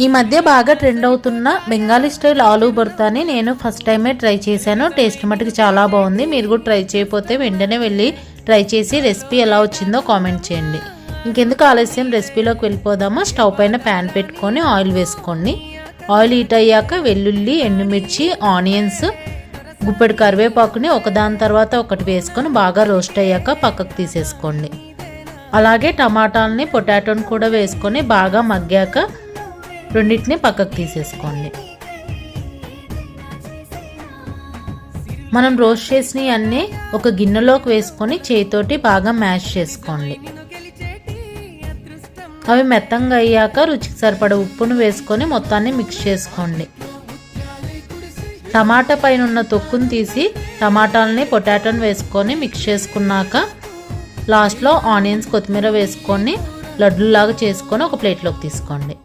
ఈ మధ్య బాగా ట్రెండ్ అవుతున్న బెంగాలీ స్టైల్ ఆలూ బొర్తాని నేను ఫస్ట్ టైమే ట్రై చేశాను. టేస్ట్ మటుకు చాలా బాగుంది. మీరు కూడా ట్రై చేయకపోతే వెంటనే వెళ్ళి ట్రై చేసి రెసిపీ ఎలా వచ్చిందో కామెంట్ చేయండి. ఇంకెందుకు ఆలస్యం? రెసిపీలోకి వెళ్ళిపోదామా? స్టవ్ పైన ప్యాన్ పెట్టుకొని ఆయిల్ వేసుకోండి. ఆయిల్ హీట్ అయ్యాక వెల్లుల్లి ఎండుమిర్చి ఆనియన్స్ గుప్పెడు కరివేపాకుని ఒకదాని తర్వాత ఒకటి వేసుకొని బాగా రోస్ట్ అయ్యాక పక్కకు తీసేసుకోండి. అలాగే టమాటాలని పొటాటోని కూడా వేసుకొని బాగా మగ్గాక రెండింటిని పక్కకు తీసేసుకోండి. మనం రోస్ట్ చేసినవి అన్నీ ఒక గిన్నెలోకి వేసుకొని చేతితోటి బాగా మ్యాష్ చేసుకోండి. అవి మెత్తంగా అయ్యాక రుచికి సరిపడ ఉప్పును వేసుకొని మొత్తాన్ని మిక్స్ చేసుకోండి. టమాటా పైన ఉన్న తొక్కును తీసి టమాటాలని పొటాటోని వేసుకొని మిక్స్ చేసుకున్నాక లాస్ట్లో ఆనియన్స్ కొత్తిమీర వేసుకొని లడ్డులాగా చేసుకొని ఒక ప్లేట్లోకి తీసుకోండి.